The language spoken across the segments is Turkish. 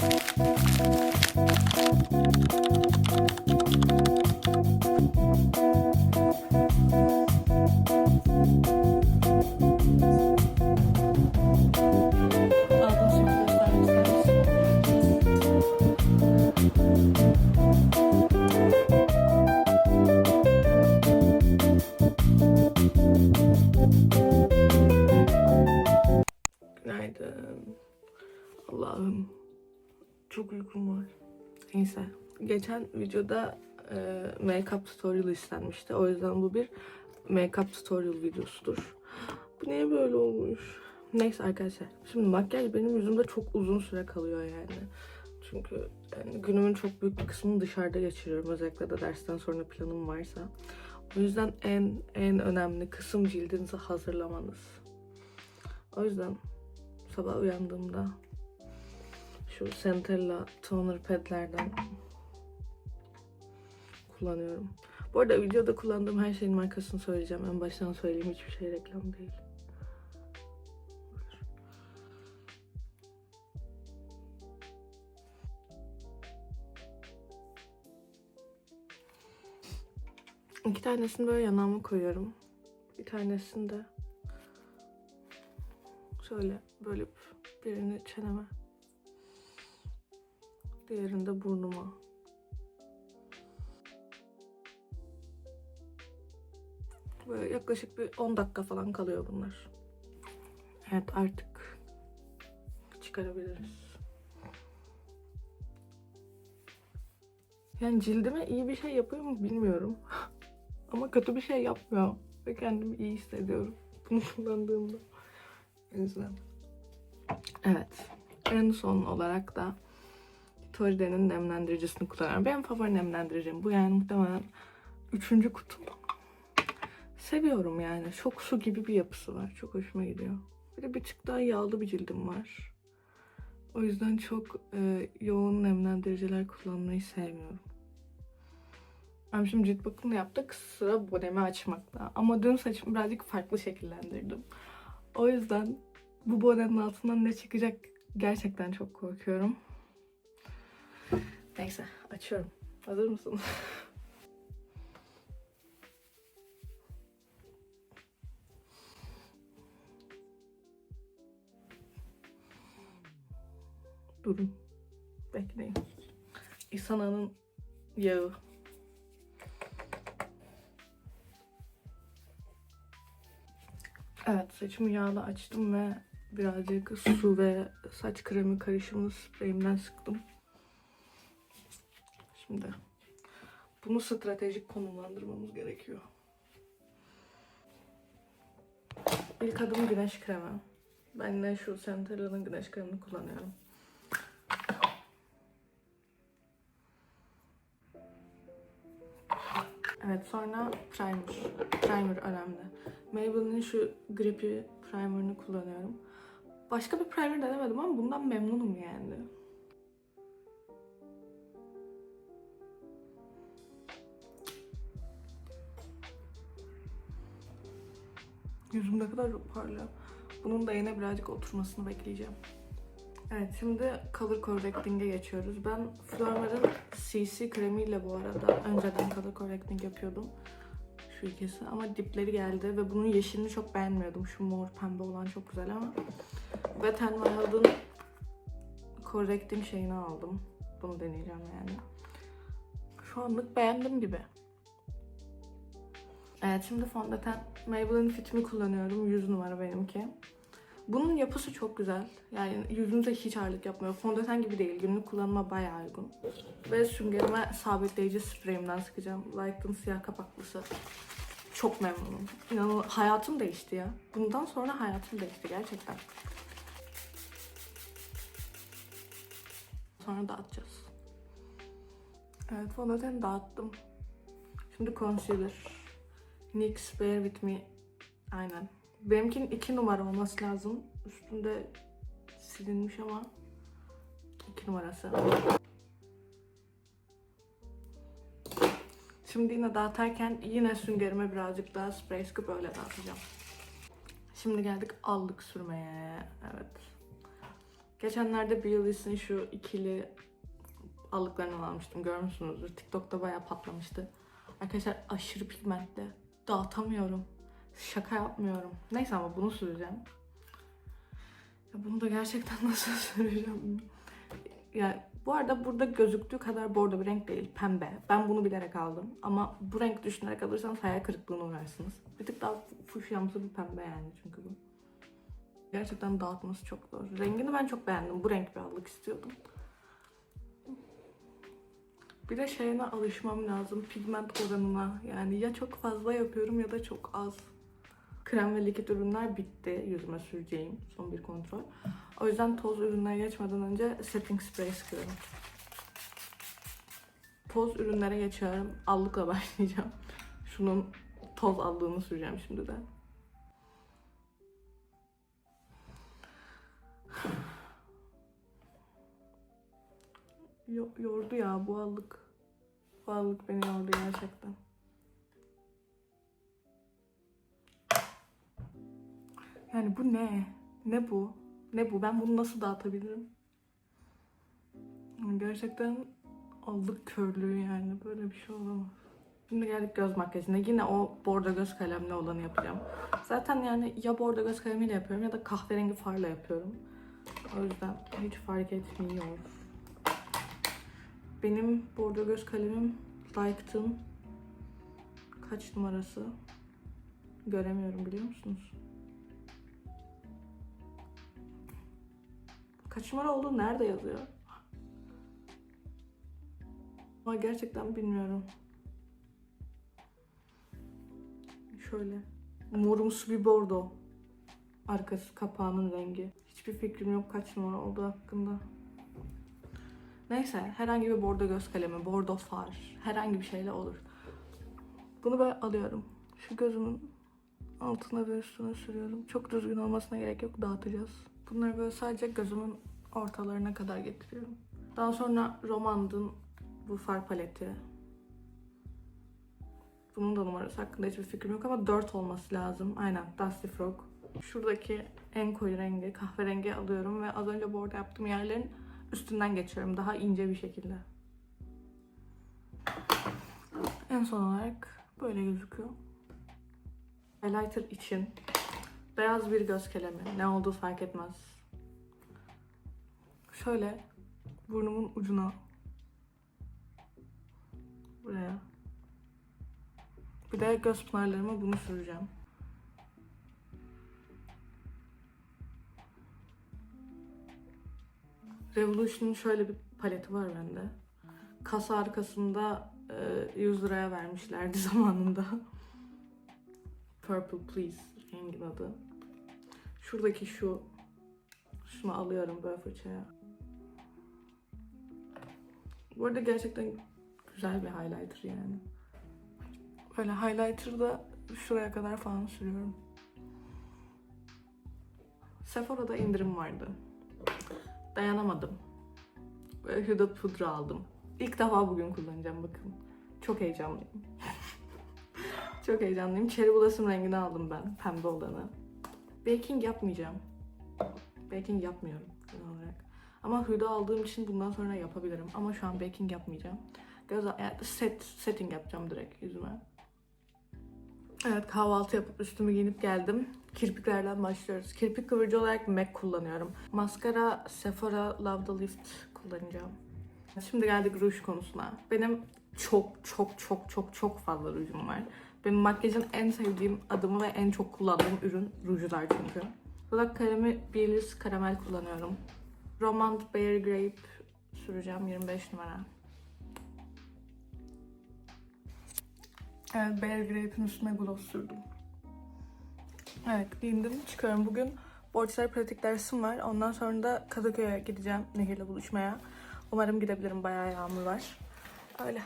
Thank you. Geçen videoda e, make-up tutorial istenmişti. O yüzden bu bir make-up tutorial videosudur. Bu niye böyle olmuş? Neyse arkadaşlar. Şimdi makyaj benim yüzümde çok uzun süre kalıyor yani. Çünkü yani günümün çok büyük bir kısmını dışarıda geçiriyorum. Özellikle de dersten sonra planım varsa. O yüzden en en önemli kısım cildinizi hazırlamanız. O yüzden sabah uyandığımda şu Centella toner padlerden kullanıyorum. Bu arada videoda kullandığım her şeyin markasını söyleyeceğim. En baştan söyleyeyim hiçbir şey reklam değil. İki tanesini böyle yanağıma koyuyorum. Bir tanesini de şöyle bölüp birini çeneme diğerini de burnuma. Böyle yaklaşık bir 10 dakika falan kalıyor bunlar. Evet artık çıkarabiliriz. Yani cildime iyi bir şey yapıyor mu bilmiyorum. Ama kötü bir şey yapmıyor. Ve kendimi iyi hissediyorum. Bunu kullandığımda. O yüzden. Evet. En son olarak da Toride'nin nemlendiricisini kullanıyorum. Benim favori nemlendiricim bu. Yani muhtemelen üçüncü kutum. Seviyorum yani. Çok su gibi bir yapısı var. Çok hoşuma gidiyor. Bir de bir tık daha yağlı bir cildim var. O yüzden çok e, yoğun nemlendiriciler kullanmayı sevmiyorum. Ben şimdi cilt bakımını yaptık. Sıra bonemi açmakta. Ama dün saçımı birazcık farklı şekillendirdim. O yüzden bu bonenin altından ne çıkacak gerçekten çok korkuyorum. Neyse açıyorum. Hazır mısın? Durun. Bekleyin. İsana'nın yağı. Evet saçımı yağla açtım ve birazcık su ve saç kremi karışımını spreyimden sıktım. Şimdi bunu stratejik konumlandırmamız gerekiyor. İlk adım güneş kremi. Ben de şu Centella'nın güneş kremini kullanıyorum. Evet sonra primer. Primer önemli. Maybelline'in şu Grippy primer'ını kullanıyorum. Başka bir primer denemedim ama bundan memnunum yani. Yüzüm ne kadar parlıyor. Bunun da yine birazcık oturmasını bekleyeceğim. Evet şimdi color correcting'e geçiyoruz. Ben Flormar'ın CC kremiyle bu arada önceden color correcting yapıyordum. Şu ikisi ama dipleri geldi ve bunun yeşilini çok beğenmiyordum. Şu mor pembe olan çok güzel ama. Wet n Wild'ın correcting şeyini aldım. Bunu deneyeceğim yani. Şu anlık beğendim gibi. Evet şimdi fondöten Maybelline Fit Me kullanıyorum. 100 numara benimki. Bunun yapısı çok güzel. Yani yüzünüze hiç ağırlık yapmıyor. Fondöten gibi değil. Günlük kullanıma bayağı uygun. Ve süngerime sabitleyici spreyimden sıkacağım. Light'ın siyah kapaklısı. Çok memnunum. İnanın hayatım değişti ya. Bundan sonra hayatım değişti gerçekten. Sonra dağıtacağız. Evet fondöteni dağıttım. Şimdi concealer. NYX Bear With Me. Aynen. Benimkinin iki numara olması lazım. Üstünde silinmiş ama iki numarası. Şimdi yine dağıtarken yine süngerime birazcık daha sprey sıkıp öyle dağıtacağım. Şimdi geldik allık sürmeye. Evet. Geçenlerde Baileys'in şu ikili allıklarını almıştım. Görmüşsünüzdür. TikTok'ta bayağı patlamıştı. Arkadaşlar aşırı pigmentli. Dağıtamıyorum. Şaka yapmıyorum. Neyse ama bunu süreceğim. Ya bunu da gerçekten nasıl süreceğim? Yani bu arada burada gözüktüğü kadar bordo bir renk değil. Pembe. Ben bunu bilerek aldım. Ama bu renk düşünerek alırsanız hayal kırıklığına uğrarsınız. Bir tık daha fuşyamsı bir pembe yani çünkü bu. Gerçekten dağıtması çok zor. Rengini ben çok beğendim. Bu renk bir allık istiyordum. Bir de şeyine alışmam lazım. Pigment oranına. Yani ya çok fazla yapıyorum ya da çok az. Krem ve likit ürünler bitti. Yüzüme süreceğim. Son bir kontrol. O yüzden toz ürünlere geçmeden önce setting spray sıkıyorum. Toz ürünlere geçiyorum. Allıkla başlayacağım. Şunun toz allığını süreceğim şimdi de. Yo- yordu ya bu allık. Bu allık beni yordu gerçekten. Yani bu ne? Ne bu? Ne bu? Ben bunu nasıl dağıtabilirim? Gerçekten allık körlüğü yani. Böyle bir şey olamaz. Şimdi geldik göz makyajına. Yine o bordo göz kalemli olanı yapacağım. Zaten yani ya bordo göz kalemiyle yapıyorum ya da kahverengi farla yapıyorum. O yüzden hiç fark etmiyor. Benim bordo göz kalemim Like'tın kaç numarası? Göremiyorum biliyor musunuz? Kaç numara olduğu nerede yazıyor? Ama gerçekten bilmiyorum. Şöyle. Morumsu bir bordo. Arkası kapağının rengi. Hiçbir fikrim yok kaç numara olduğu hakkında. Neyse herhangi bir bordo göz kalemi, bordo far, herhangi bir şeyle olur. Bunu ben alıyorum. Şu gözümün altına ve üstüne sürüyorum. Çok düzgün olmasına gerek yok dağıtacağız. Bunları böyle sadece gözümün ortalarına kadar getiriyorum. Daha sonra Romand'ın bu far paleti. Bunun da numarası hakkında hiçbir fikrim yok ama 4 olması lazım. Aynen Dusty Frog. Şuradaki en koyu rengi kahverengi alıyorum ve az önce bordo yaptığım yerlerin üstünden geçiyorum daha ince bir şekilde. En son olarak böyle gözüküyor. Highlighter için beyaz bir göz kalemi. Ne olduğu fark etmez. Şöyle burnumun ucuna buraya bir de göz pınarlarıma bunu süreceğim. Revolution'un şöyle bir paleti var bende. Kasa arkasında e, 100 liraya vermişlerdi zamanında. Purple Please rengin adı. Şuradaki şu şunu alıyorum böyle fırçaya. Bu arada gerçekten güzel bir highlighter yani. Böyle highlighter'da şuraya kadar falan sürüyorum. Sephora'da indirim vardı. Dayanamadım. Böyle Huda pudra aldım. İlk defa bugün kullanacağım bakın. Çok heyecanlıyım. Çok heyecanlıyım. Cherry Blossom rengini aldım ben. Pembe olanı. Baking yapmayacağım. Baking yapmıyorum genel olarak. Ama Huda aldığım için bundan sonra yapabilirim. Ama şu an baking yapmayacağım. Göz set, setting yapacağım direkt yüzüme. Evet kahvaltı yapıp üstümü giyinip geldim. Kirpiklerden başlıyoruz. Kirpik kıvırcı olarak MAC kullanıyorum. Maskara Sephora Love the Lift kullanacağım. Şimdi geldik ruj konusuna. Benim çok çok çok çok çok fazla rujum var. Benim makyajın en sevdiğim adımı ve en çok kullandığım ürün rujlar çünkü. Dudak kalemi Baileys karamel kullanıyorum. Romand Bear Grape süreceğim 25 numara. Evet, Bear Grape'in üstüne gloss sürdüm. Evet, giyindim, çıkıyorum. Bugün borçlar pratik dersim var. Ondan sonra da Kadıköy'e gideceğim Nehir'le buluşmaya. Umarım gidebilirim. Bayağı yağmur var. Öyle.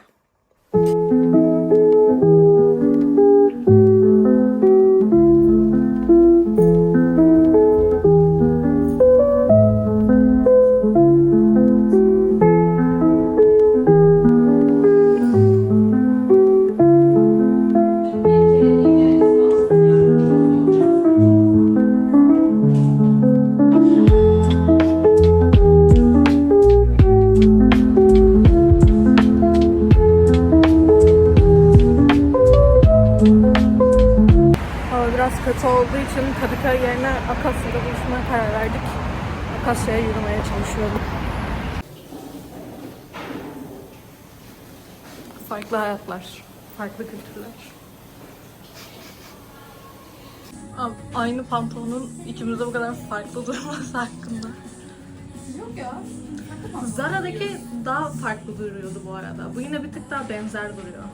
Karar verdik. Akasya'ya yürümeye çalışıyorum. Farklı hayatlar, farklı kültürler. Aynı pantolonun ikimizde bu kadar farklı durması hakkında. Yok ya. Zara'daki daha farklı duruyordu bu arada. Bu yine bir tık daha benzer duruyor.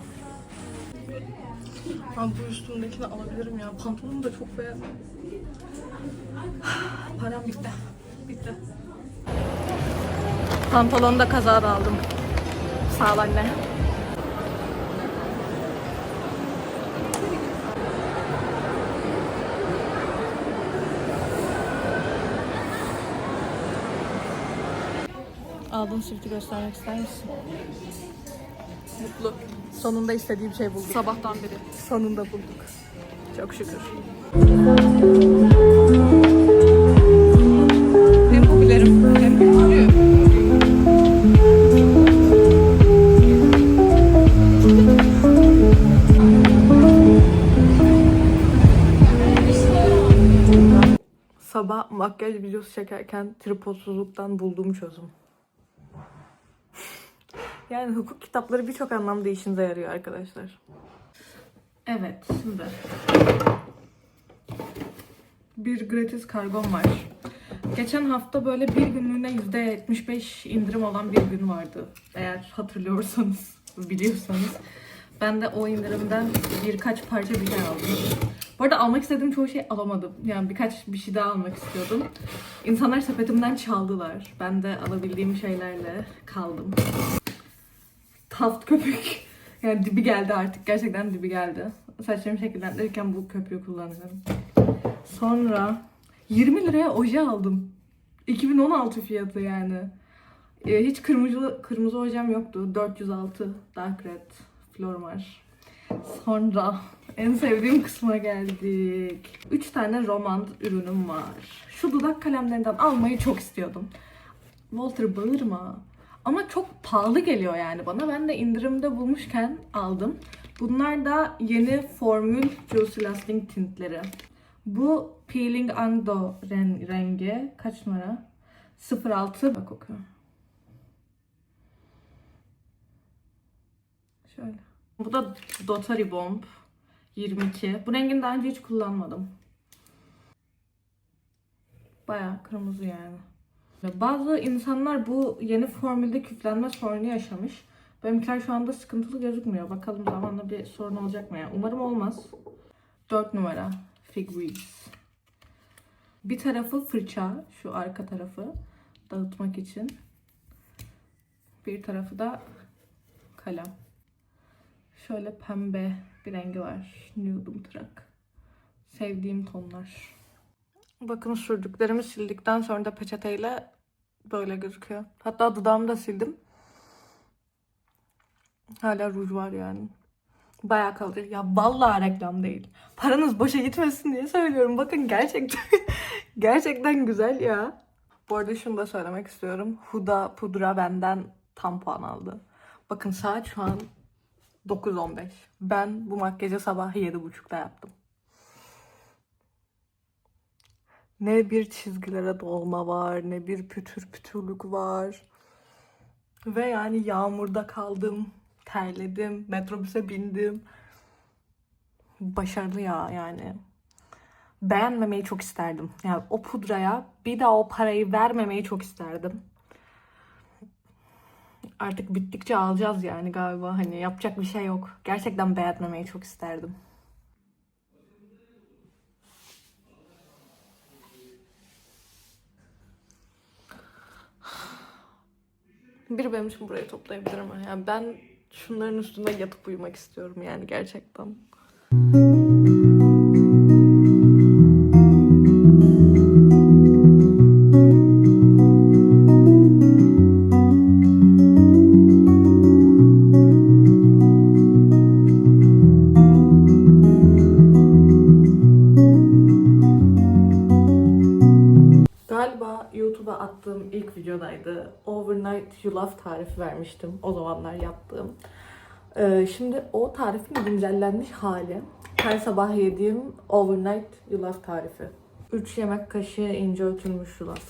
Abi bu üstümdekini alabilirim ya. Pantolonu da çok beğendim. Param bitti. Bitti. Pantolonu da kazada aldım. Sağ ol anne. Aldığın sifti göstermek ister misin? Mutlu. Sonunda istediğim şey bulduk. Sabahtan beri. Sonunda bulduk. Çok şükür. Hem hobilerim hem güçlü. Sabah makyaj videosu çekerken tripodsuzluktan bulduğum çözüm. yani hukuk kitapları birçok anlamda işinize yarıyor arkadaşlar. Evet, şimdi bir gratis kargom var. Geçen hafta böyle bir günlüğüne %75 indirim olan bir gün vardı. Eğer hatırlıyorsanız, biliyorsanız. Ben de o indirimden birkaç parça bir şey aldım. Bu arada almak istediğim çoğu şey alamadım. Yani birkaç bir şey daha almak istiyordum. İnsanlar sepetimden çaldılar. Ben de alabildiğim şeylerle kaldım. Taft köpük. Yani dibi geldi artık. Gerçekten dibi geldi. Saçlarımı şekillendirirken bu köpüğü kullanıyorum. Sonra 20 liraya oje aldım. 2016 fiyatı yani. Ee, hiç kırmızı kırmızı ojem yoktu. 406 Dark Red Flormar. Sonra en sevdiğim kısma geldik. 3 tane Romand ürünüm var. Şu dudak kalemlerinden almayı çok istiyordum. Walter bağırma. Ama çok pahalı geliyor yani bana. Ben de indirimde bulmuşken aldım. Bunlar da yeni formül Juicy Lasting tintleri. Bu Peeling Ando ren- rengi. Kaç numara? 06. Bak kokuyor. Şöyle. Bu da Dotary Bomb 22. Bu rengini daha önce hiç kullanmadım. Bayağı kırmızı yani. Bazı insanlar bu yeni formülde küflenme sorunu yaşamış. Benimkiler şu anda sıkıntılı gözükmüyor. Bakalım zamanla bir sorun olacak mı? Yani umarım olmaz. 4 numara Fig. Bir tarafı fırça, şu arka tarafı dağıtmak için. Bir tarafı da kalem. Şöyle pembe bir rengi var. Nude Umtrak. Sevdiğim tonlar. Bakın sürdüklerimi sildikten sonra da peçeteyle böyle gözüküyor. Hatta dudağımı da sildim. Hala ruj var yani. Bayağı kalıcı. Ya vallahi reklam değil. Paranız boşa gitmesin diye söylüyorum. Bakın gerçekten gerçekten güzel ya. Bu arada şunu da söylemek istiyorum. Huda pudra benden tam puan aldı. Bakın saat şu an 9.15. Ben bu makyajı sabah 7.30'da yaptım. Ne bir çizgilere dolma var, ne bir pütür pütürlük var. Ve yani yağmurda kaldım, terledim, metrobüse bindim. Başarılı ya yani. Beğenmemeyi çok isterdim. Yani o pudraya bir daha o parayı vermemeyi çok isterdim. Artık bittikçe alacağız yani galiba. Hani yapacak bir şey yok. Gerçekten beğenmemeyi çok isterdim. Biri benim için burayı toplayabilir ama yani ben şunların üstünde yatıp uyumak istiyorum yani gerçekten. Vermiştim. O zamanlar yaptığım. Ee, şimdi o tarifin güncellenmiş hali. Her sabah yediğim overnight yulaf tarifi. 3 yemek kaşığı ince ötülmüş yulaf.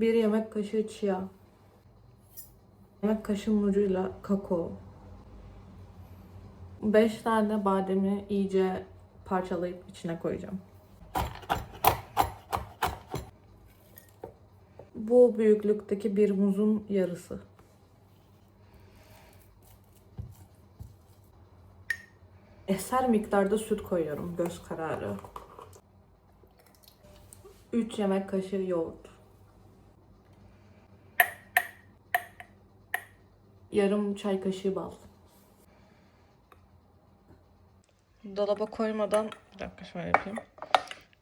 1 yemek kaşığı chia. Yemek kaşığının ucuyla kakao. 5 tane bademi iyice parçalayıp içine koyacağım. Bu büyüklükteki bir muzun yarısı. Eser miktarda süt koyuyorum göz kararı. 3 yemek kaşığı yoğurt. Yarım çay kaşığı bal. Dolaba koymadan bir dakika şöyle yapayım.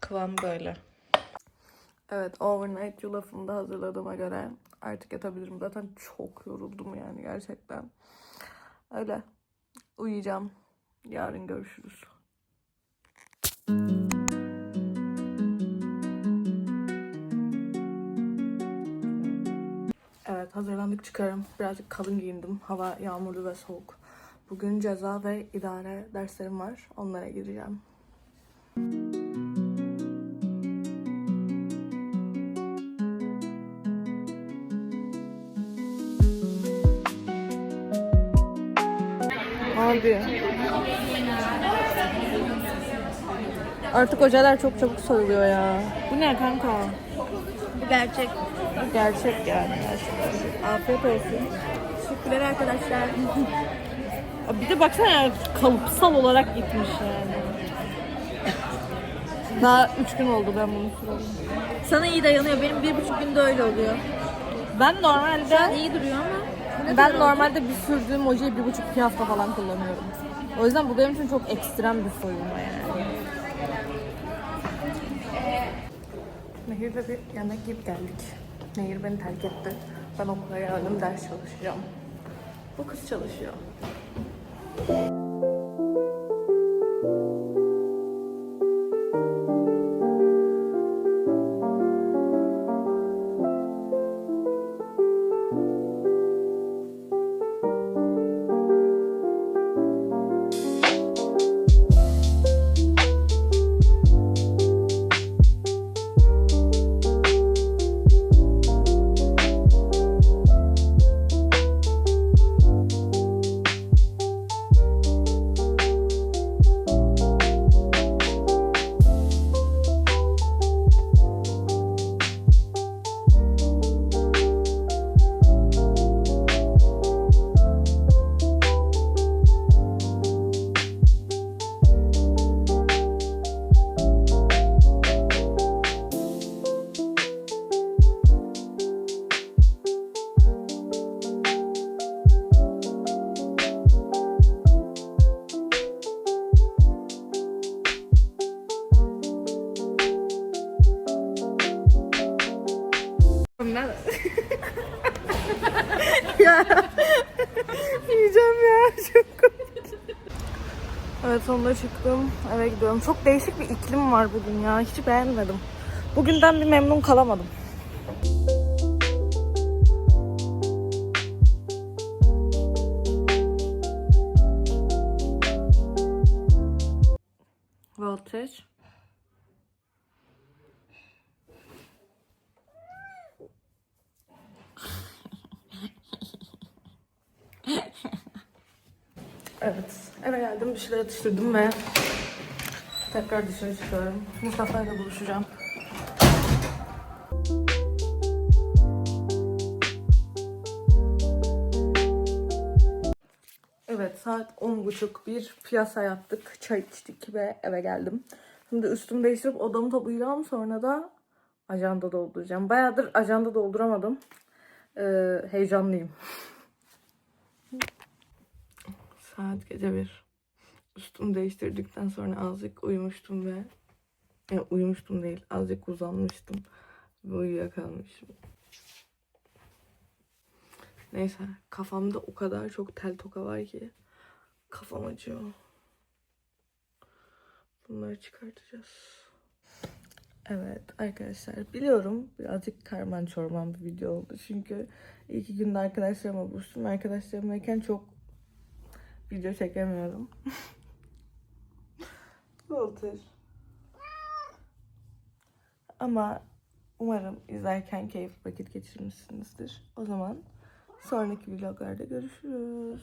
Kıvam böyle. Evet, overnight yulafını da hazırladığıma göre artık yatabilirim. Zaten çok yoruldum yani gerçekten. Öyle. Uyuyacağım. Yarın görüşürüz. Evet, hazırlandık çıkarım. Birazcık kalın giyindim. Hava yağmurlu ve soğuk. Bugün ceza ve idare derslerim var. Onlara gireceğim. Abi. Artık hocalar çok çabuk soyuluyor ya. Bu ne kanka? Bu gerçek. Bu gerçek yani. Afiyet olsun. Teşekkürler arkadaşlar. Bir de baksana kalıpsal olarak gitmiş yani. Daha üç gün oldu ben bunu sürdüm. Sana iyi dayanıyor. Benim bir buçuk günde öyle oluyor. Ben normalde İyi duruyor ama. Ben normalde bir sürdüğüm ojeyi bir buçuk iki hafta falan kullanıyorum. O yüzden bu benim için çok ekstrem bir soyulma yani. Nehir'le bir yemek yiyip geldik. Nehir beni terk etti. Ben okula geldim ders çalışacağım. Bu kız çalışıyor. Yiyeceğim ya çok komik. Evet sonunda çıktım eve gidiyorum. Çok değişik bir iklim var bugün ya. Hiç beğenmedim. Bugünden bir memnun kalamadım. Şeyler atıştırdım ve tekrar dışarı çıkıyorum. Mustafa ile buluşacağım. Evet saat 10.30 bir piyasa yaptık. Çay içtik ve eve geldim. Şimdi üstümü değiştirip odamı toplayacağım. Sonra da ajanda dolduracağım. Bayağıdır ajanda dolduramadım. Ee, heyecanlıyım. Saat gece bir. Üstümü değiştirdikten sonra azıcık uyumuştum ve yani uyumuştum değil azıcık uzanmıştım ve uyuyakalmışım. Neyse kafamda o kadar çok tel toka var ki kafam acıyor. Bunları çıkartacağız. Evet arkadaşlar biliyorum birazcık karman çorman bir video oldu. Çünkü iki günde arkadaşlarıma buluştum. Arkadaşlarımlayken çok video çekemiyorum. Walter. Ama umarım izlerken keyifli vakit geçirmişsinizdir. O zaman sonraki vloglarda görüşürüz.